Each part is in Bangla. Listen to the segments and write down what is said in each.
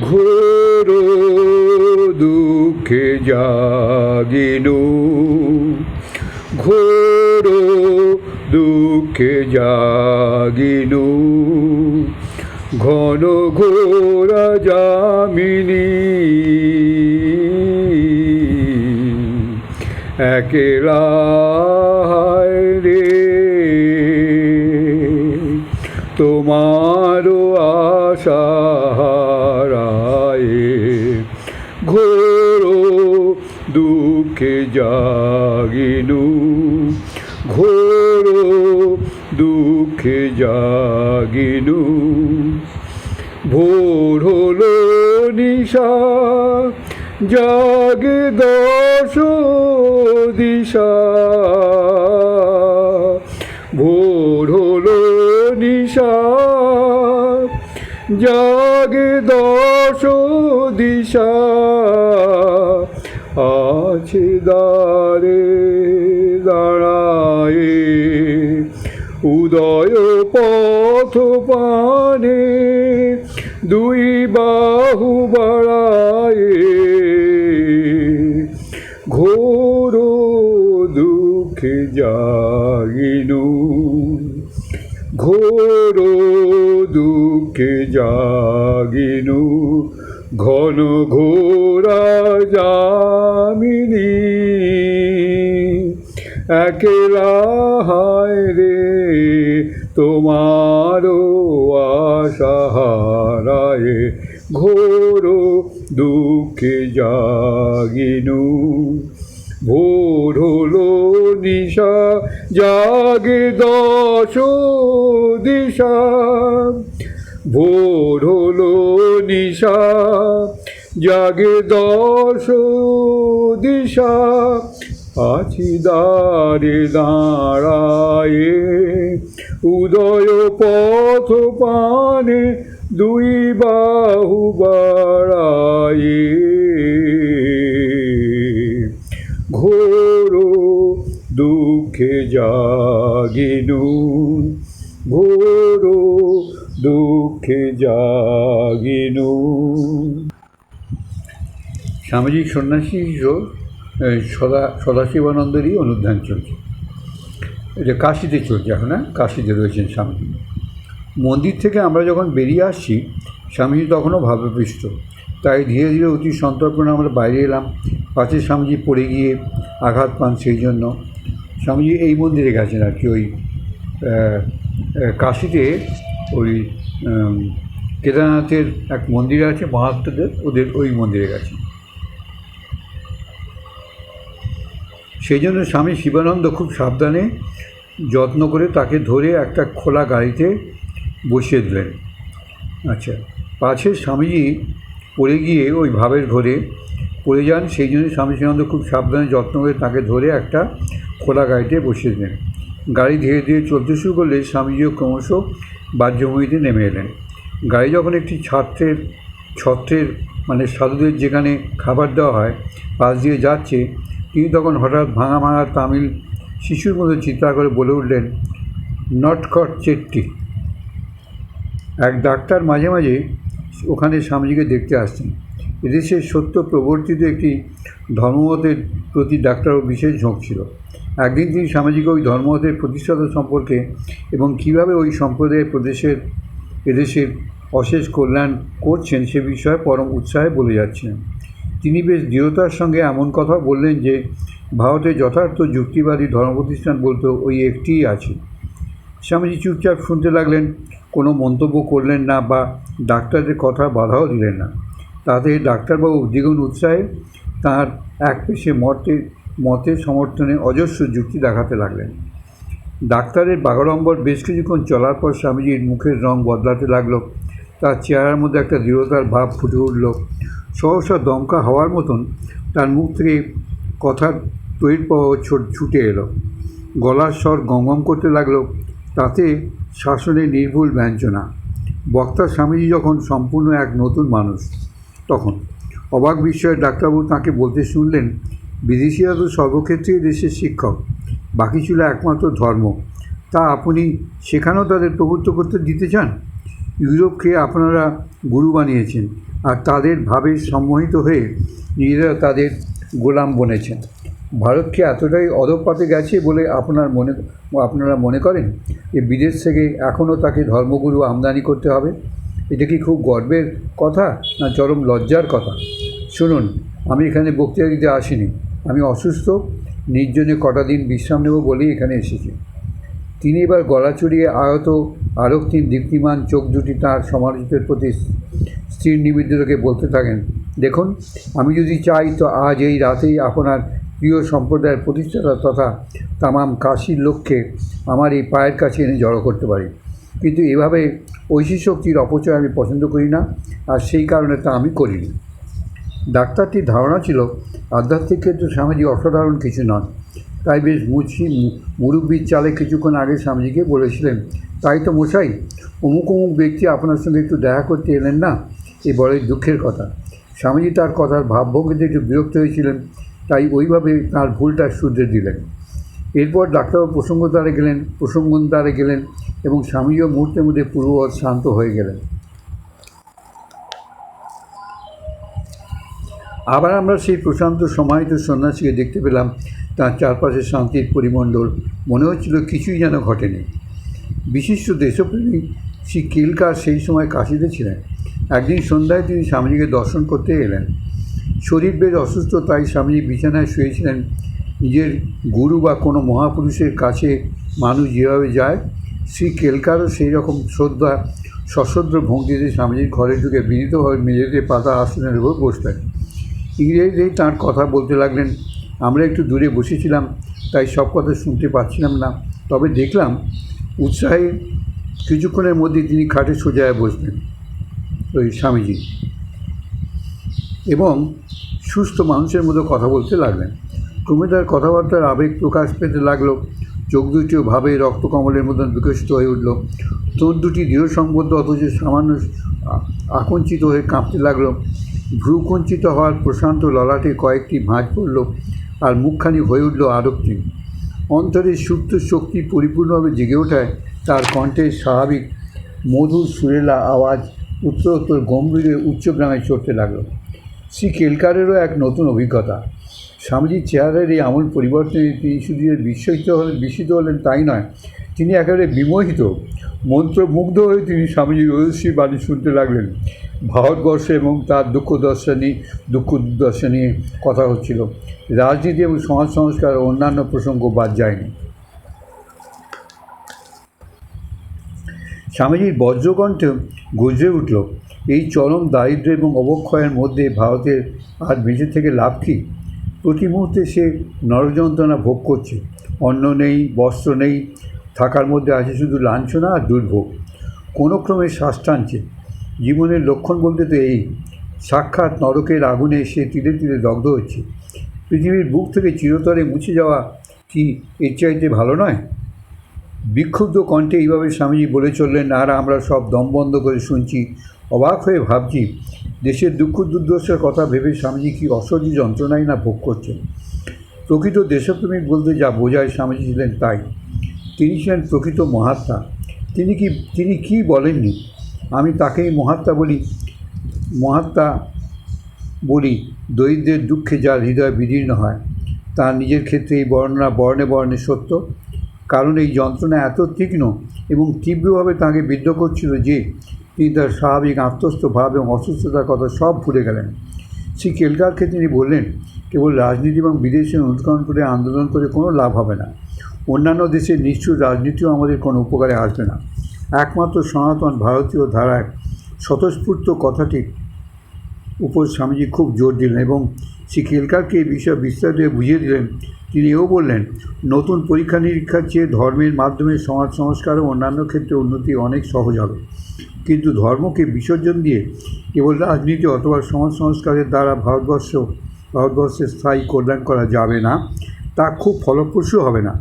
ঘোর দুঃখে জাগিনু। ঘোর দুঃখে জাগিনু। ঘন ঘোরা যামিনী। একেলা রে। তোমারও আশাহারায় দুঃখে জাগিনু ঘোর দুঃখে জাগিনু ভোর হলো নিশা, জাগে দশ দিশা। ভোর হলো নিশা, জাগে দশ দিশা। আছে দারে দাঁড়ায়। উদয় পথ পানে দুই বাহু বাড়ায়। ঘোর দুঃখে জাগিনু ঘোর দুঃখে জাগিনু ঘন ঘোরা যামিনী। একেলা হায় রে, তোমারও আশাহারায় ঘোর দুঃখে জাগিনু। ভোর হলো নিশা, জাগে দশ দিশা। ভোর হলো নিশা, জাগে দশ দিশা। আছি দাঁড়ে দাঁড়ায়ে, উদয় পথ পানে দুই বাহু বাড়ায়ে। ঘোর দুঃখে জাগিনু ঘোর দুঃখে জাগিনু। স্বামীজি সন্ন্যাসী হিসেবে সদা, সদাশিবানন্দেরই অনুধ্যান চলছে। এটা কাশিতে চলছে এখন হ্যাঁ? কাশিতে রয়েছেন স্বামীজি। মন্দির থেকে আমরা যখন বেরিয়ে আসছি, স্বামীজি তখনও ভাবপৃষ্ট তাই ধীরে ধীরে অতি সন্তর্পণে আমরা বাইরে এলাম। পাশে স্বামীজি পড়ে গিয়ে আঘাত পান সেই জন্য। স্বামীজি এই মন্দিরে গেছেন আর কি, ওই কাশিতে ওই কেদারনাথের এক মন্দির আছে মহাত্মদের ওদের ওই মন্দিরে গেছেন সেই জন্য স্বামী শিবানন্দ খুব সাবধানে যত্ন করে তাকে ধরে একটা খোলা গাড়িতে বসিয়ে দিলেন। আচ্ছা পাশে স্বামীজি পড়ে গিয়ে ওই ভাবের ঘরে পড়ে যান, সেই জন্য স্বামী শিবানন্দ খুব সাবধানে যত্ন করে তাকে ধরে একটা খোলা গাড়িতে বসিয়ে দিলেন। গাড়ি ধীরে ধীরে চলতে শুরু করলে স্বামীজিও ক্রমশ বাহ্যভূমিতে নেমে এলেন। গাড়ি যখন একটি ছাত্রের, ছত্রের মানে সাধুদের যেখানে খাবার দেওয়া হয়, পাশ দিয়ে যাচ্ছে, তিনি তখন হঠাৎ ভাঙা ভাঙা তামিল শিশুর মতো চিৎকার করে বলে উঠলেন নটকট চেট্টি। এক ডাক্তার মাঝে মাঝে ওখানে স্বামীজিকে দেখতে আসতেন। এদেশের সত্য প্রবর্তিত একটি ধর্মমতের প্রতি ডাক্তারও বিশেষ ঝোঁক ছিল। একদিন তিনি সামাজিক ওই ধর্মমতের প্রতিষ্ঠাতা সম্পর্কে এবং কীভাবে ওই সম্প্রদায়ের প্রদেশের, এদেশের অশেষ কল্যাণ করছেন সে বিষয়ে পরম উৎসাহে বলে যাচ্ছেন তিনি বেশ দৃঢ়তার সঙ্গে এমন কথা বললেন যে, ভারতে যথার্থ যুক্তিবাদী ধর্ম প্রতিষ্ঠান বলতে ওই একটিই আছে। স্বামীজি চুপচাপ শুনতে লাগলেন, কোনো মন্তব্য করলেন না বা ডাক্তারদের কথা বাধাও দিলেন না। তাতে ডাক্তারবাবু দ্বিগুণ উৎসাহে তাঁর এক পেশে মতে মতের সমর্থনে অজস্র যুক্তি দেখাতে লাগলেন। ডাক্তারের বাগাড়ম্বর বেশ কিছুক্ষণ চলার পর স্বামীজির মুখের রং বদলাতে লাগল। তার চেহারার মধ্যে একটা দৃঢ়তার ভাব ফুটে উঠল। সহসা দমকা হওয়ার মতন তার মুখ থেকে কথার তৈর ছুটে এলো। গলার স্বর গমগম করতে লাগল, তাতে শাসনে নির্ভুল ব্যঞ্জনা। বক্তা স্বামীজি যখন সম্পূর্ণ এক নতুন মানুষ অবাক বিস্ময়ে ডাক্তারবাবু তাকে বলতে শুনলেন, বিদেশিরা তো সর্বক্ষেত্রেই দেশের শিক্ষক, বাকি ছিল একমাত্র ধর্ম। তা আপনি সেখানেও তাদের প্রভুত্ব করতে দিতে চান? ইউরোপকে আপনারা গুরু বানিয়েছেন আর তাদের ভাবে সম্মোহিত হয়ে নিজেরা তাদের গোলাম বনেছেন। ভারতকে এতটাই অধপাতে গেছে বলে আপনার মনে, আপনারা মনে করেন? যে বিদেশ থেকে এখনও তাকে ধর্মগুরু আমদানি করতে হবে? এটা কি খুব গর্বের কথা না চরম লজ্জার কথা? শুনুন, আমি এখানে বক্তৃতা দিতে আসিনি। আমি অসুস্থ, নির্জনে কটা দিন বিশ্রাম নেব বলেই এখানে এসেছি। তিনি এবার গলা চড়িয়ে আহত আরক্তিম দীপ্তিমান চোখ দুটি তাঁর সমালোচিতের প্রতি স্থির নিবেদিতকে বলতে থাকেন, দেখুন, আমি যদি চাই তো আজ এই রাতেই আপনার প্রিয় সম্প্রদায়ের প্রতিষ্ঠাতা তথা তামাম কাশির লক্ষ্যে আমার এই পায়ের কাছে এনে জড়ো করতে পারি। কিন্তু এভাবে ঐশী শক্তির অপচয় আমি পছন্দ করি না, আর সেই কারণে তা আমি করিনি। ডাক্তারটির ধারণা ছিল, আধ্যাত্মিক ক্ষেত্রে স্বামীজি অসাধারণ কিছু নন। তাই বেশ মুছি মুরব্বীর চালে কিছুক্ষণ আগে স্বামীজিকে বলেছিলেন, তাই তো মশাই, অমুক অমুক ব্যক্তি আপনার সঙ্গে একটু দেখা করতে এলেন না? এ বড়ই দুঃখের কথা। স্বামীজি তার কথার ভাবভঙ্গিতে একটু বিরক্ত হয়েছিলেন, তাই ওইভাবে তার ভুলটা শুধরে দিলেন। এরপর ডাক্তারবাবু প্রসঙ্গ দ্বারে গেলেন প্রসঙ্গ দ্বারে গেলেন এবং স্বামীজিও মুহূর্তের মধ্যে পূর্ববৎ শান্ত হয়ে গেলেন। আবার আমরা সেই প্রশান্ত সমাহিত সন্ন্যাসীকে দেখতে পেলাম, তার চারপাশে শান্তির পরিমণ্ডল। মনে হচ্ছিল কিছুই যেন ঘটেনি। বিশিষ্ট দেশপ্রেমী শ্রী কিলকার সেই সময় কাশিতে ছিলেন। একদিন সন্ধ্যায় তিনি স্বামীজিকে দর্শন করতে এলেন। শরীর বেশ অসুস্থ, তাই স্বামীজি বিছানায় শুয়েছিলেন। নিজের গুরু বা কোনো মহাপুরুষের কাছে মানুষ যেভাবে যায়, শ্রী কেলকারও সেই রকম শ্রদ্ধা, সশ্রদ্ধ ভঙ্গিতে স্বামীজির ঘরে ঢুকে বিনীতভাবে মেঝেতে পাতা আসনের উপর বসলেন ইংরেজিতেই তাঁর কথা বলতে লাগলেন, আমরা একটু দূরে বসেছিলাম, তাই সব কথা শুনতে পাচ্ছিলাম না। তবে দেখলাম উৎসাহে কিছুক্ষণের মধ্যে তিনি খাটে সোজায় বসলেন ওই স্বামীজি এবং সুস্থ মানুষের মতো কথা বলতে লাগলেন। ক্রমে তার কথাবার্তার আবেগ প্রকাশ পেতে লাগল। চোখ দুটিও ভাবে রক্তকমলের মতন বিকশিত হয়ে উঠল। তোর দুটি দৃঢ় সম্বদ্ধ অথচ সামান্য আকঞ্চিত হয়ে কাঁপতে লাগল। ভ্রুকুঞ্চিত হওয়ার প্রশান্ত ললাটে কয়েকটি ভাঁজ পড়ল আর মুখখানি হয়ে উঠল আরক্তিম অন্তরের সুপ্ত শক্তি পরিপূর্ণভাবে জেগে ওঠায় তার কণ্ঠের স্বাভাবিক মধুর সুরেলা আওয়াজ উত্তরোত্তর গম্ভীরে উচ্চগ্রামে চড়তে লাগল। শ্রী কেলকারেরও এক নতুন অভিজ্ঞতা। স্বামীজির চেহারার এই আমূল পরিবর্তনে তিনি শুধু যে বিস্মিত হলেন বিস্মিত হলেন তাই নয়, তিনি একেবারে বিমোহিত, মন্ত্রমুগ্ধ হয়ে তিনি স্বামীজির ওজস্বী বাণী শুনতে লাগলেন। ভারতবর্ষে এবং তার দুঃখ দশা নিয়ে দুঃখ দুর্দশা নিয়ে কথা হচ্ছিল। রাজনীতি এবং সমাজ সংস্কার অন্যান্য প্রসঙ্গ বাদ যায়নি। স্বামীজির বজ্রকণ্ঠে গর্জে উঠল। এই চরম দারিদ্র্য এবং অবক্ষয়ের মধ্যে ভারতের আর বেঁচে থেকে লাভ কী? প্রতি মুহূর্তে সে নরযন্ত্রণা ভোগ করছে। অন্ন নেই, বস্ত্র নেই, থাকার মধ্যে আছে শুধু লাঞ্ছনা আর দুর্ভোগ। কোনো ক্রমে শ্বাস টানছে। জীবনের লক্ষণ বলতে তো এই। সাক্ষাৎ নরকের আগুনে সে তিলে তিলে দগ্ধ হচ্ছে। পৃথিবীর বুক থেকে চিরতরে মুছে যাওয়া কি এর চাইতে ভালো নয়? বিক্ষুব্ধ কণ্ঠে এইভাবে স্বামীজি বলে চললেন, আর আমরা সব দম বন্ধ করে শুনছি। অবাক হয়ে ভাবছি, দেশের দুঃখ দুর্দশার কথা ভেবে স্বামীজি কি অসহ্য যন্ত্রণাই না ভোগ করছেন? প্রকৃত দেশপ্রেমিক বলতে যা বোঝায় স্বামীজি ছিলেন তাই। তিনি ছিলেন প্রকৃত মহাত্মা। তিনি কি, তিনি কী বলেননি? আমি তাকেই মহাত্মা বলি মহাত্মা বলি, দরিদ্রের দুঃখে যার হৃদয় বিদীর্ণ হয়, তার নিজের ক্ষেত্রে এই বর্ণনা বর্ণে বর্ণে সত্য। কারণ এই যন্ত্রণা এত তীক্ষ্ণ এবং তীব্রভাবে তাকে বিদ্ধ করছিল যে তিনি তার স্বাভাবিক আত্মস্থ ভাব এবং অসুস্থতার কথা সব ভুলে গেলেন। শ্রী কেলকারকে তিনি বললেন, কেবল রাজনীতি এবং বিদেশে অনুকরণ করে আন্দোলন করে কোনো লাভ হবে না। অন্যান্য দেশের নিশ্চয় রাজনীতিও আমাদের কোনো উপকারে আসবে না। একমাত্র সনাতন ভারতীয় ধারায় স্বতঃস্ফূর্ত কথাটির উপর স্বামীজি খুব জোর দিলেন এবং শ্রী কেলকারকে এই বিষয়ে বিস্তারিত বুঝিয়ে দিলেন। তিনি এও বললেন, নতুন পরীক্ষা নিরীক্ষার চেয়ে ধর্মের মাধ্যমে সমাজ সংস্কার ও অন্যান্য ক্ষেত্রে উন্নতি অনেক সহজ হবে। কিন্তু ধর্মকে বিসর্জন দিয়ে কেবল রাজনীতি অথবা সমাজ সংস্কারের দ্বারা ভারতবর্ষ, ভারতবর্ষের স্থায়ী কল্যাণ করা যাবে না, তা খুব ফলপ্রসূ হবে না।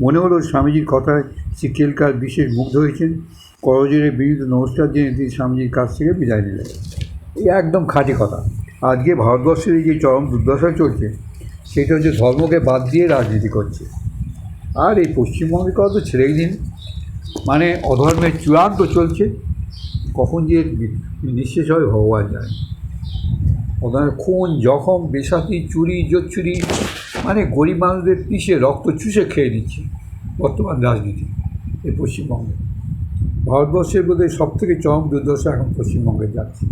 মনে হলো স্বামীজির কথায় শ্রী কেলকার বিশেষ মুগ্ধ হয়েছেন। করজোরে বিনীত নমস্কার জেনে তিনি স্বামীজির কাছ থেকে বিদায় নিলেন। এই একদম খাঁটি কথা। আজকে ভারতবর্ষের এই যে চরম দুর্দশা চলছে, সেটা হচ্ছে ধর্মকে বাদ দিয়ে রাজনীতি করছে। আর এই পশ্চিমবঙ্গের কথা তো ছেড়েই দিন। মানে অধর্মের চূড়ান্ত চলছে। কখন যে নিঃশেষ হয়, ভগবান জানে। ওখানে খুন, জখম, বেসাতি, চুরি, জোচ্চুরি মানে গরিব মানুষদের পিষে, রক্ত চুষে খেয়ে নিচ্ছে বর্তমান রাজনীতি এই পশ্চিমবঙ্গে। ভারতবর্ষের বোধহয় সবথেকে চরম দুর্দশা এখন পশ্চিমবঙ্গে যাচ্ছে।